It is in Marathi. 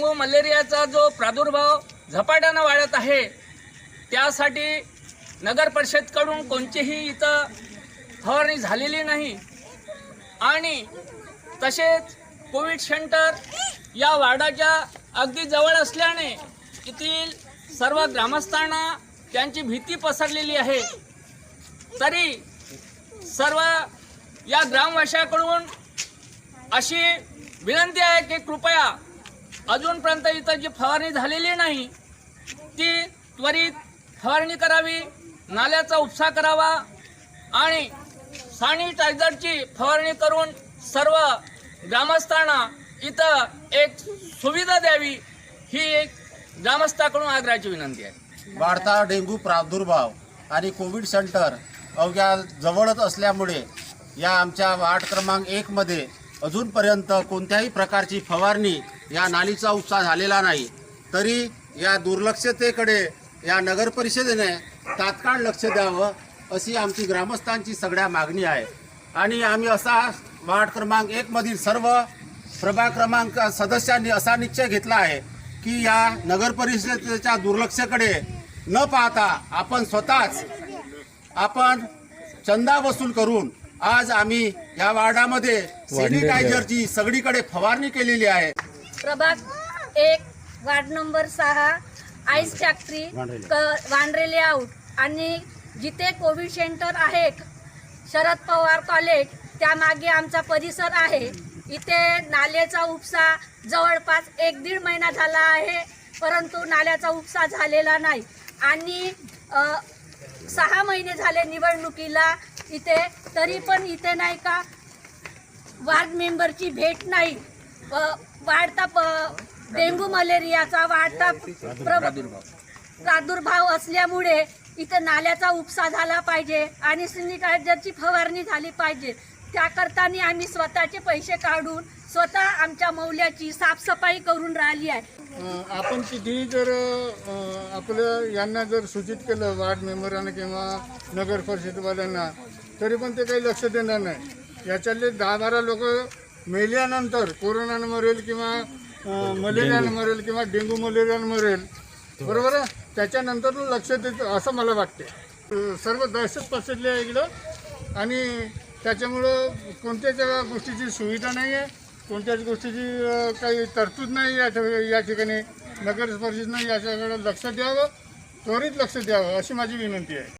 डेंगू मलेरियाचा जो प्रादुर्भाव झपाट्यानं वाढत आहे त्यासाठी नगर परिषदकडून कोणतीही इथं फवारणी झालेली नाही. आणि तसेच कोविड सेंटर या वार्डाच्या अगदी जवळ असल्याने येथील सर्व ग्रामस्थांना त्यांची भीती पसरलेली आहे. तरी सर्व या ग्रामवाशाकडून अशी विनंती आहे की कृपया अजूनपर्यंत इथं जी फवारणी झालेली नाही ती त्वरित फवारणी करावी नाल्याचा उपसा करावा आणि सॅनिटायझरची फवारणी करून सर्व ग्रामस्थांना इथं एक सुविधा द्यावी ही एक ग्रामस्थाकडून आग्रहाची विनंती आहे. वाढता डेंग्यू प्रादुर्भाव आणि कोविड सेंटर अवघ्या जवळच असल्यामुळे या आमच्या वार्ड क्रमांक एकमध्ये अजूनपर्यंत कोणत्याही प्रकारची फवारणी या नालीचा उपसा झालेला नाही. तरी या दुर्लक्षतेकडे या नगर परिषदेने तात्काळ लक्ष द्यावं अशी आमची ग्रामस्थांची सगळ्या मागणी आहे. आणि आम्ही असा वार्ड क्रमांक एकमधील सर्व प्रभाग क्रमांक सदस्यांनी असा निश्चय घेतला आहे की या नगर परिषदेच्या दुर्लक्षाकडे न पाहता आपण स्वतःच आपण चंदा वसूल करून आज आम्ही या वार्डामध्ये सॅनिटायझरची सगळीकडे फवारणी केलेली आहे. प्रभाग एक वार्ड नंबर सहा आईस फॅक्टरी क वांड्रे लेआउट आणि जिथे कोविड सेंटर आहे शरद पवार कॉलेज त्यामागे आमचा परिसर आहे. इथे नाल्याचा उपसा जवळपास एक दीड महिना झाला आहे परंतु नाल्याचा उपसा झालेला नाही. आणि सहा महिने झाले निवडणुकीला इथे तरी पण इथे नाही का वार्ड मेंबरची भेट नाही. वाढता प- डेंग्यू मलेरियाचा वाढता प्रादुर्भाव असल्यामुळे इथं नाल्याचा उपसा झाला पाहिजे आणि सॅनिटायझरची फवारणी झाली पाहिजे. त्याकरतानी आम्ही स्वतःचे पैसे काढून स्वतः आमच्या मौल्याची साफसफाई करून राहिली आहे. आपण कितीही जर आपलं यांना जर सूचित केलं वार्ड मेंबरांना किंवा नगर परिषदवाल्यांना तरी पण ते काही लक्ष देणार नाही. याच्यातले दहा बारा लोक मेल्यानंतर कोरोनानं मरेल किंवा मलेरियानं मरेल किंवा डेंग्यू मलेरियानं मरेल. बरोबर आहे? त्याच्यानंतर लक्ष देतं असं मला वाटते सर्व दहशत पसरली आहे इकडं. आणि त्याच्यामुळं कोणत्याच गोष्टीची सुविधा नाही आहे. कोणत्याच गोष्टीची काही तरतूद नाही या या ठिकाणी. नगर परिषदनं याच्याकडे लक्ष द्यावं त्वरित लक्ष द्यावं अशी माझी विनंती आहे.